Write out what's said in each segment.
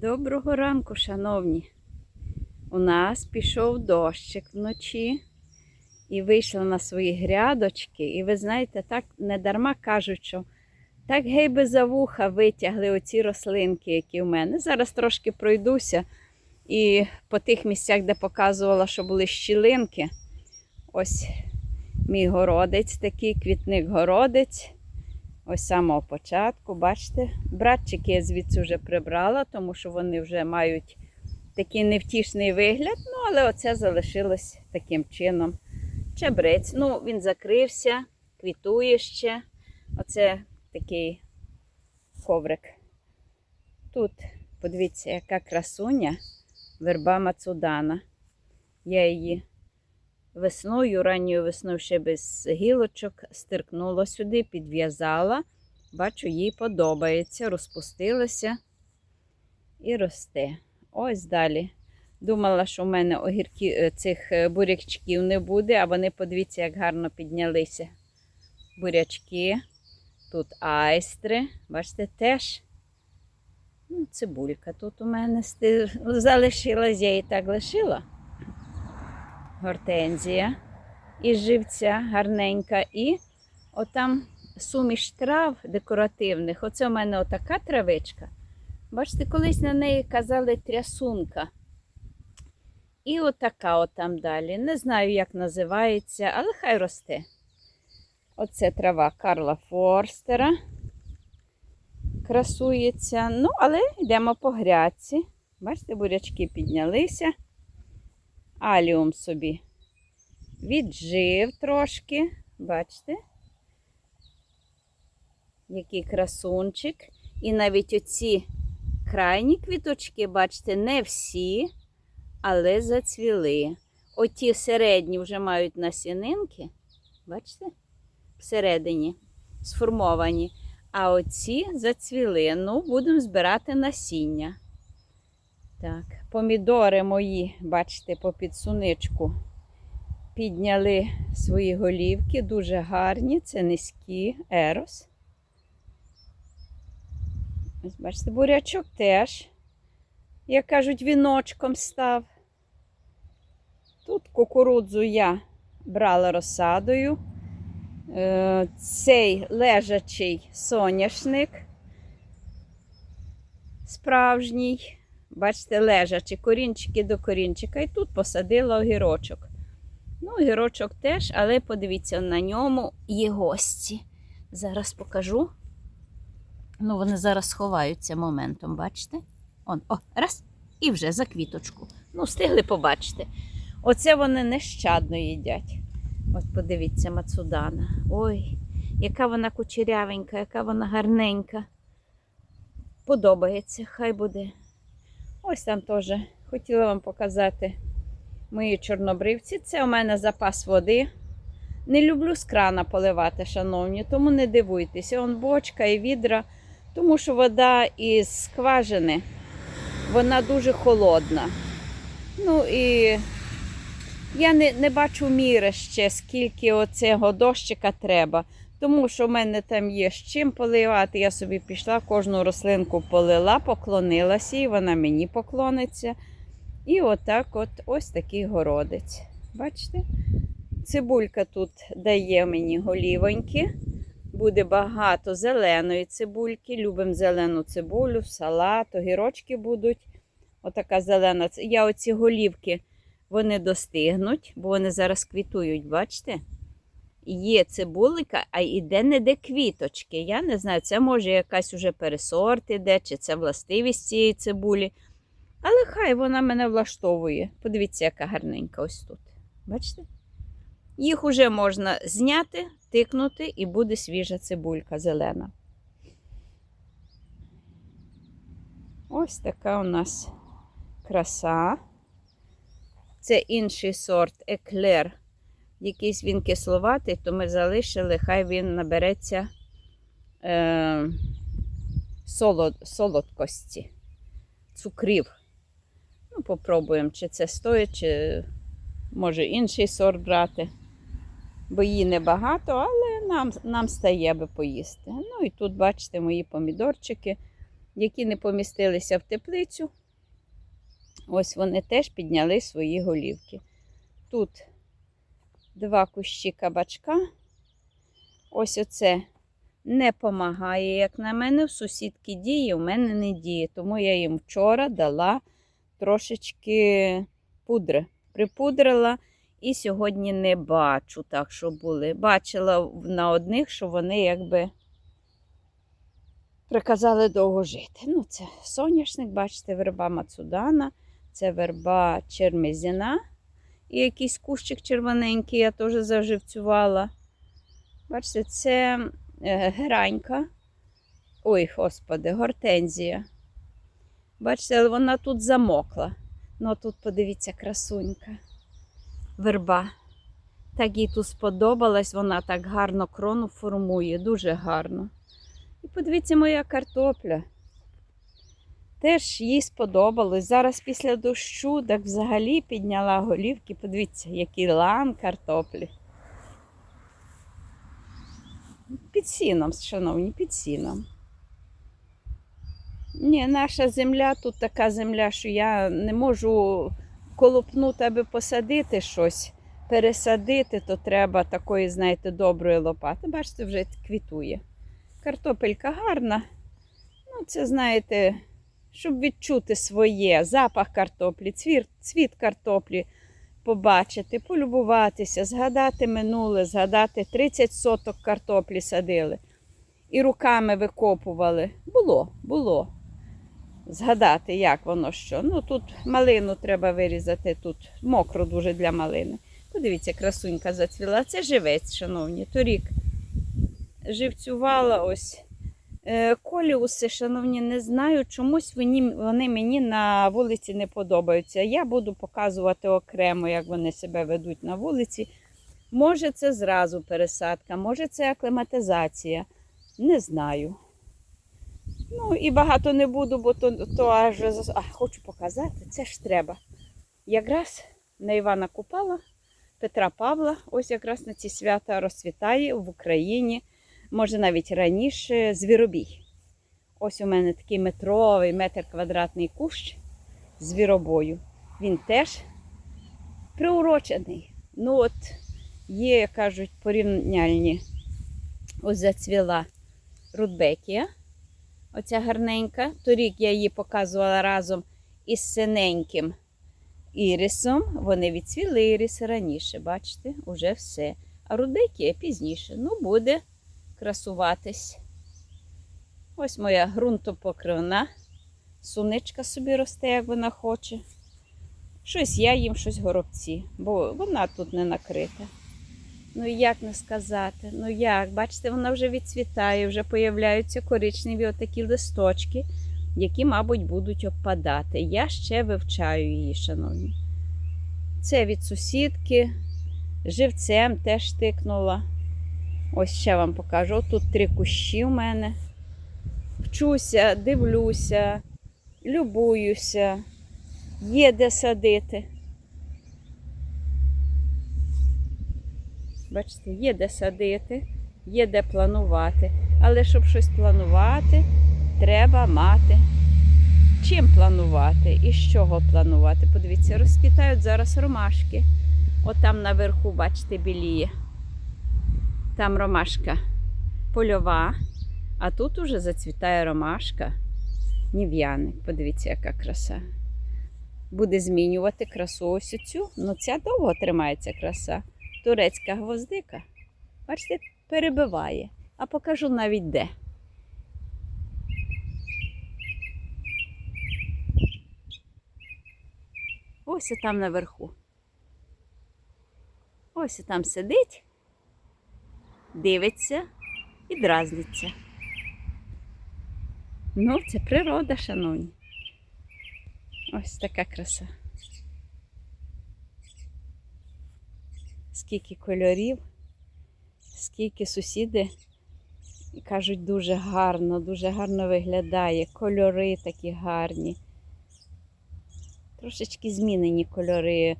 Доброго ранку, шановні. У нас пішов дощик вночі і вийшла на свої грядочки. І ви знаєте, так недарма кажуть, що так гей би за вуха витягли оці рослинки, які в мене. Зараз трошки пройдуся. І по тих місцях, де показувала, що були щілинки, ось мій городець, такий квітник-городець. Ось самого початку, бачите, братчики я звідси вже прибрала, тому що вони вже мають такий невтішний вигляд. Ну, але оце залишилось таким чином. Чебрець. Ну, він закрився, квітує ще. Оце такий коврик. Тут, подивіться, яка красуня, верба Мацудана. Я її весною, ранньою весною ще без гілочок, стиркнула сюди, підв'язала. Бачу, їй подобається, розпустилася і росте. Ось далі. Думала, що в мене огірки, е, цих е, бурячків не буде, а вони, подивіться, як гарно піднялися. Бурячки. Тут айстри. Бачите, теж. Ну, цибулька тут у мене залишилась, я її так лишила гортензія із живця гарненька. І отам суміш трав декоративних. Оце у мене отака травичка. Бачите, колись на неї казали трясунка. І отака отам далі. Не знаю, як називається, але хай росте. Оце трава Карла Форстера. Красується. Ну, але йдемо по грядці. Бачите, бурячки піднялися аліум собі віджив трошки. Бачите? Який красунчик. І навіть оці крайні квіточки, бачите, не всі, але зацвіли. Оті середні вже мають насінинки. Бачите? Всередині сформовані. А оці зацвіли. Ну, будемо збирати насіння. Так, помідори мої, бачите, по підсуничку підняли свої голівки, дуже гарні, це низькі ерос. Ось, бачите, бурячок теж, як кажуть, віночком став. Тут кукурудзу я брала розсадою. Е, Цей лежачий соняшник справжній. Бачите, лежачі корінчики до корінчика. І тут посадила огірочок. Ну, огірочок теж, але подивіться, на ньому є гості. Зараз покажу. Ну, вони зараз сховаються моментом, бачите? Он, о, раз, і вже за квіточку. Ну, встигли побачити. Оце вони нещадно їдять. От подивіться, Мацудана. Ой, яка вона кучерявенька, яка вона гарненька. Подобається, хай буде. Ось там теж хотіла вам показати мої чорнобривці. Це у мене запас води. Не люблю з крана поливати, шановні, тому не дивуйтеся. Он бочка і відра, тому що вода із скважини, вона дуже холодна. Ну і я не, не бачу міри ще, скільки оцього дощика треба. Тому що в мене там є з чим поливати. Я собі пішла, кожну рослинку полила, поклонилася, і вона мені поклониться. І отак от ось такий городець. Бачите? Цибулька тут дає мені голівоньки. Буде багато зеленої цибульки. Любимо зелену цибулю, салат, огірочки будуть. Отака зелена. Я оці голівки вони достигнуть, бо вони зараз квітують, бачите? Є цибулика, а йде не де квіточки. Я не знаю, це може якась уже пересорт іде, чи це властивість цієї цибулі. Але хай вона мене влаштовує. Подивіться, яка гарненька ось тут. Бачите? Їх уже можна зняти, тикнути, і буде свіжа цибулька зелена. Ось така у нас краса. Це інший сорт еклер. Якийсь він кисловатий, то ми залишили, хай він набереться е, солод, солодкості, цукрів. Ну, попробуємо, чи це стоїть, чи може інший сорт брати. Бо її небагато, але нам, нам стає, аби поїсти. Ну і тут, бачите, мої помідорчики. які не помістилися в теплицю. Ось вони теж підняли свої голівки. Тут два кущі кабачка. Ось оце не помагає, як на мене, в сусідки діє, у мене не діє. Тому я їм вчора дала трошечки пудри. Припудрила і сьогодні не бачу так, що були. Бачила на одних, що вони якби приказали довго жити. Ну, це соняшник, бачите, верба Мацудана, це верба чермезіна. І якийсь кущик червоненький я теж заживцювала. Бачите, це е, геранька. Ой, господи, гортензія. Бачите, але вона тут замокла. Ну, тут подивіться, красунька. Верба. Так їй тут сподобалась, вона так гарно крону формує, дуже гарно. І подивіться, моя картопля. Теж їй сподобалось. Зараз після дощу так взагалі підняла голівки. Подивіться, який лан картоплі. Під сіном, шановні, під сіном. Ні, наша земля тут така земля, що я не можу колопнути, аби посадити щось, пересадити, то треба такої, знаєте, доброї лопати. Бачите, вже квітує. Картопелька гарна. Ну, це, знаєте, щоб відчути своє, запах картоплі, цвіт, картоплі побачити, полюбуватися, згадати минуле, згадати 30 соток картоплі садили і руками викопували. Було, було. Згадати, як воно що. Ну, тут малину треба вирізати, тут мокро дуже для малини. Подивіться, красунька зацвіла. Це живець, шановні. Торік живцювала ось. Е, Коліуси, шановні, не знаю, чомусь вони, мені на вулиці не подобаються. Я буду показувати окремо, як вони себе ведуть на вулиці. Може, це зразу пересадка, може, це акліматизація. Не знаю. Ну, і багато не буду, бо то, то аж а, хочу показати, це ж треба. Якраз на Івана Купала, Петра Павла, ось якраз на ці свята розцвітає в Україні може навіть раніше, звіробій. Ось у мене такий метровий метр квадратний кущ звіробою. Він теж приурочений. Ну, от є, як кажуть, порівняльні. Ось зацвіла рудбекія. Оця гарненька. Торік я її показувала разом із синеньким ірисом. Вони відцвіли іриси раніше, бачите, уже все. А рудбекія пізніше. Ну, буде красуватись. Ось моя ґрунтопокривна. Суничка собі росте, як вона хоче. Щось я їм, щось горобці, бо вона тут не накрита. Ну як не сказати? Ну як? Бачите, вона вже відцвітає, вже появляються коричневі отакі листочки, які, мабуть, будуть обпадати. Я ще вивчаю її, шановні. Це від сусідки, живцем теж тикнула. Ось ще вам покажу. От Тут три кущі у мене. Вчуся, дивлюся, любуюся, є де садити. Бачите, є де садити, є де планувати. Але щоб щось планувати, треба мати. Чим планувати і з чого планувати? Подивіться, розквітають зараз ромашки. От там наверху, бачите, біліє. Там ромашка польова, а тут уже зацвітає ромашка. Нів'яник. Подивіться, яка краса. Буде змінювати красу ось цю. Ну, ця довго тримається краса. Турецька гвоздика. Бачите, перебиває. А покажу навіть де. Ось і там наверху. Ось і там сидить дивиться і дразниться. Ну, це природа, шановні. Ось така краса. Скільки кольорів, скільки сусіди кажуть, дуже гарно, дуже гарно виглядає. Кольори такі гарні. Трошечки змінені кольори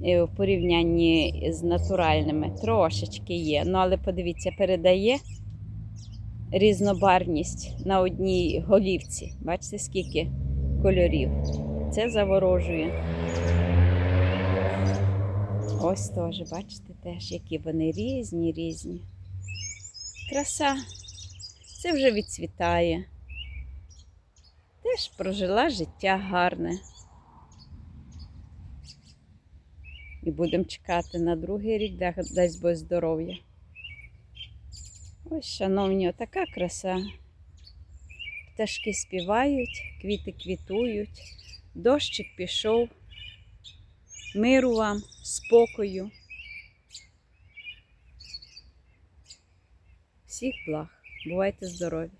в порівнянні з натуральними. Трошечки є. Ну, але подивіться, передає різнобарвність на одній голівці. Бачите, скільки кольорів. Це заворожує. Ось теж, бачите, теж, які вони різні, різні. Краса. Це вже відцвітає. Теж прожила життя гарне. І будемо чекати на другий рік, да- дасть Бог здоров'я. Ось, шановні, така краса. Пташки співають, квіти квітують, дощик пішов. Миру вам, спокою. Всіх благ. Бувайте здорові!